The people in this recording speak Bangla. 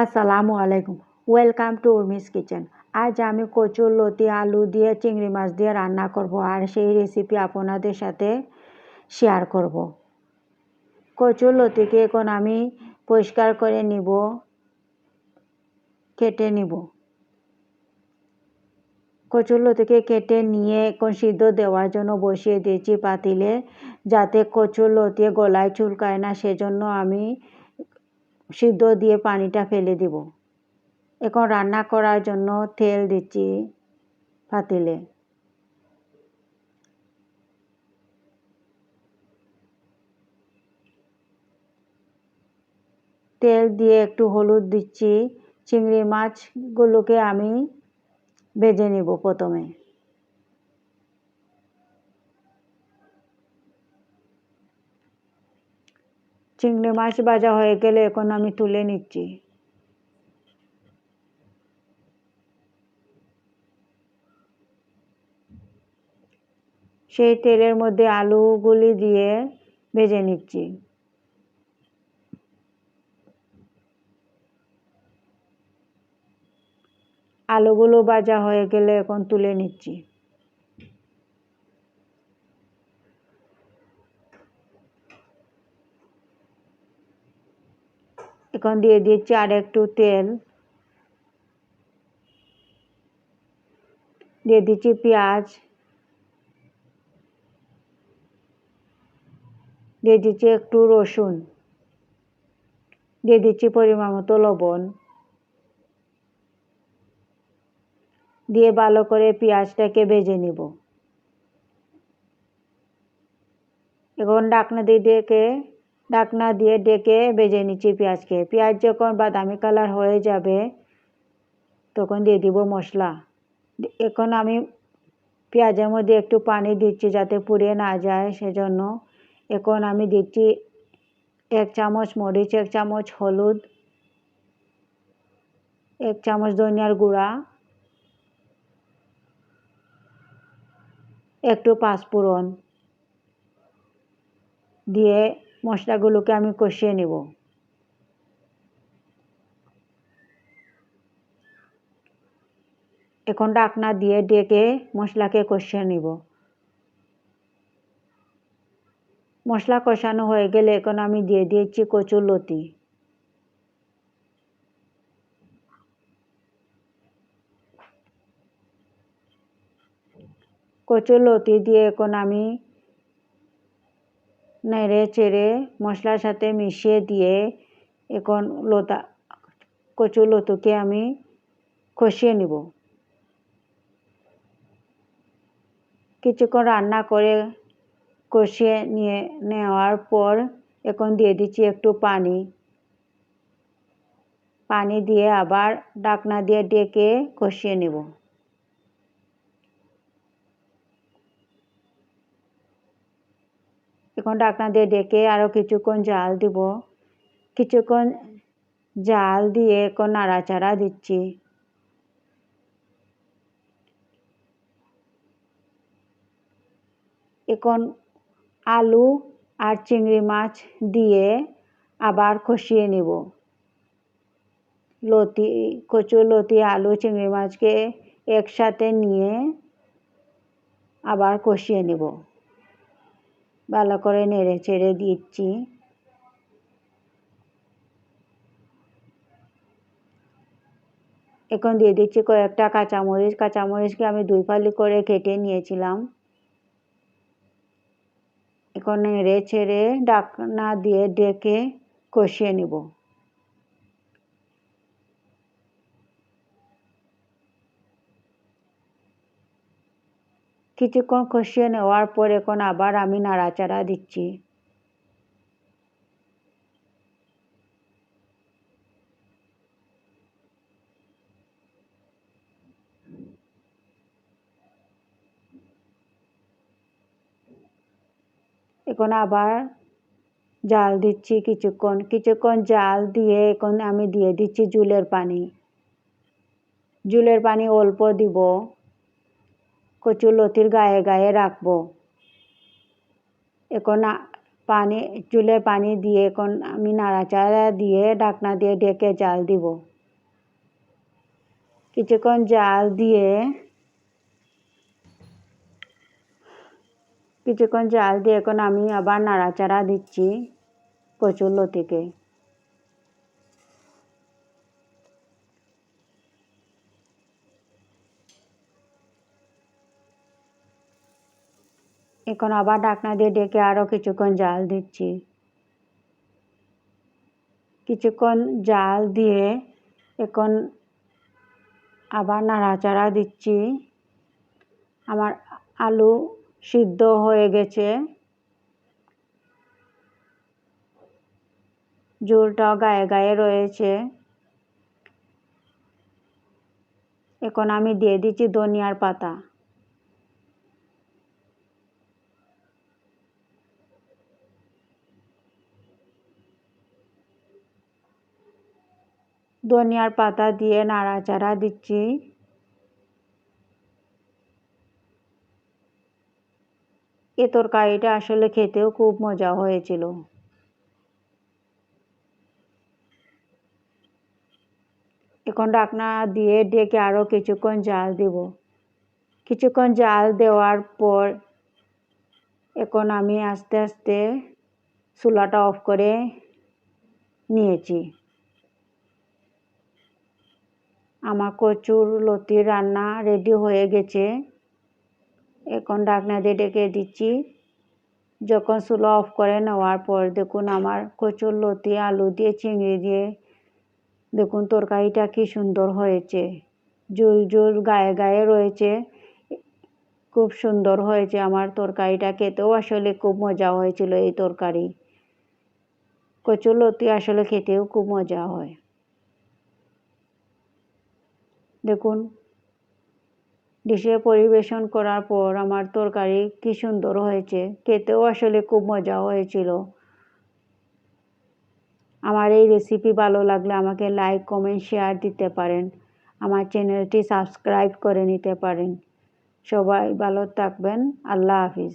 আসসালামু আলাইকুম। ওয়েলকাম টু উর্মিস কিচেন আজ আমি কচুর লতি, আলু দিয়ে, চিংড়ি মাছ দিয়ে রান্না করব আর সেই রেসিপি আপনাদের সাথে শেয়ার করব। কচুর লতিকে এখন আমি পরিষ্কার করে নিব, কেটে নিব। কচুর লতিকে কেটে নিয়ে এখন সিদ্ধ দেওয়ার জন্য বসিয়ে দিয়েছি পাতিলে, যাতে কচুর লতি গলায় চুলকায় না, সেজন্য আমি সিদ্ধ দিয়ে পানিটা ফেলে দিব। এখন রান্না করার জন্য তেল দিচ্ছি পাতিলে। তেল দিয়ে একটু হলুদ দিচ্ছি, চিংড়ি মাছগুলোকে আমি ভেজে নিব প্রথমে। চিংড়ি মাছ ভাজা হয়ে গেলে এখন আমি তুলে নিচ্ছি। সেই তেলের মধ্যে আলুগুলি দিয়ে ভেজে নিচ্ছি। আলুগুলো ভাজা হয়ে গেলে এখন তুলে নিচ্ছি। এখন দিয়ে দিচ্ছি আর একটু তেল। দিয়ে দিচ্ছি পেঁয়াজ। দিয়ে দিচ্ছি একটু রসুন। দিয়ে দিচ্ছি পরিমাণ মতো লবণ। দিয়ে ভালো করে পেঁয়াজটাকে ভেজে নিব। এখন ডাকনা দিয়ে ডেকে ডাকনা দিয়ে ডেকে ভেজে নিচ্ছি পেঁয়াজকে। পেঁয়াজ যখন বাদামি কালার হয়ে যাবে, তখন দিয়ে দিব মশলা। এখন আমি পেঁয়াজের মধ্যে একটু পানি দিচ্ছি যাতে পুড়ে না যায় সেজন্য। এখন আমি দিচ্ছি এক চামচ মরিচ, এক চামচ হলুদ, এক চামচ ধনিয়ার গুঁড়া, একটু পাঁচফোড়ন দিয়ে মশলাগুলোকে আমি কষিয়ে নেব। এখন ডাকনা দিয়ে ডেকে মশলাকে কষিয়ে নিব। মশলা কষানো হয়ে গেলে এখন আমি দিয়ে দিয়েছি কচুর লতি। কচুর লতি দিয়ে এখন আমি নেড়ে চেড়ে মশলার সাথে মিশিয়ে দিয়ে এখন লতা কচু লতুকে আমি কষিয়ে নিব। কিছুক্ষণ রান্না করে কষিয়ে নিয়ে নেওয়ার পর এখন দিয়ে দিচ্ছি একটু পানি। পানি দিয়ে আবার ডাকনা দিয়ে ডেকে কষিয়ে নেব। এখন ডাকনা দিয়ে ডেকে আরও কিছুক্ষণ জাল দিব। কিছুক্ষণ জাল দিয়ে এখন নাড়াচাড়া দিচ্ছি। এখন আলু আর চিংড়ি মাছ দিয়ে আবার কষিয়ে নেব। লতি কচু লতি, আলু, চিংড়ি মাছকে একসাথে নিয়ে আবার কষিয়ে নেব। ভালো করে নেড়ে চেড়ে দিচ্ছি। এখন দিয়ে দিচ্ছি কয়েকটা কাঁচামরিচ। কাঁচামরিচকে আমি দুই ফালি করে কেটে নিয়েছিলাম। এখন নেড়ে ছেড়ে ডাকনা দিয়ে ডেকে কষিয়ে নেব। কিছুক্ষণ কষিয়ে নেওয়ার পর এখন আবার আমি নাড়াচাড়া দিচ্ছি। এখন আবার জাল দিচ্ছি কিছুক্ষণ। কিছুক্ষণ জাল দিয়ে এখন আমি দিয়ে দিচ্ছি জুলের পানি। জুলের পানি অল্প দিব। কচুর লতির গায়ে গায়ে রাখব। এখন পানি, চুলে পানি দিয়ে এখন আমি নাড়াচাড়া দিয়ে ঢাকনা দিয়ে ডেকে জাল দিব। কিছুক্ষণ জাল দিয়ে, কিছুক্ষণ জাল দিয়ে এখন আমি আবার নাড়াচাড়া দিচ্ছি কচুর লতিকে। এখন আবার ঢাকনা দিয়ে ডেকে আরও কিছুক্ষণ জাল দিচ্ছি। কিছুক্ষণ জাল দিয়ে এখন আবার নাড়াচাড়া দিচ্ছি। আমার আলু সিদ্ধ হয়ে গেছে। ঝোলটাও গায়ে গায়ে রয়েছে। এখন আমি দিয়ে দিচ্ছি ধনিয়ার পাতা। ধনিয়ার পাতা দিয়ে নাড়াচাড়া দিচ্ছি। এ তরকারিটা আসলে খেতেও খুব মজা হয়েছিল। এখন ডাকনা দিয়ে ডেকে আরও কিছুক্ষণ জাল দেব। কিছুক্ষণ জাল দেওয়ার পর এখন আমি আস্তে আস্তে চুলাটা অফ করে নিয়েছি। আমার কচুর লতির রান্না রেডি হয়ে গেছে। এখন ডাকনা দিয়ে ডেকে দিচ্ছি। যখন চুলা অফ করে নেওয়ার পর দেখুন আমার কচুর লতি আলু দিয়ে চিংড়ি দিয়ে, দেখুন তরকারিটা কি সুন্দর হয়েছে। জুল জুল গায়ে গায়ে রয়েছে। খুব সুন্দর হয়েছে আমার তরকারিটা। খেতেও আসলে খুব মজা হয়েছিল এই তরকারি। কচুর লতি আসলে খেতেও খুব মজা হয়। দেখুন, ডিশে পরিবেশন করার পর আমার তরকারি কি সুন্দর হয়েছে, খেতেও আসলে খুব মজা হয়েছিল। আমার এই রেসিপি ভালো লাগলে আমাকে লাইক কমেন্ট শেয়ার দিতে পারেন। আমার চ্যানেলটি সাবস্ক্রাইব করে নিতে পারেন। সবাই ভালো থাকবেন। আল্লাহ হাফিজ।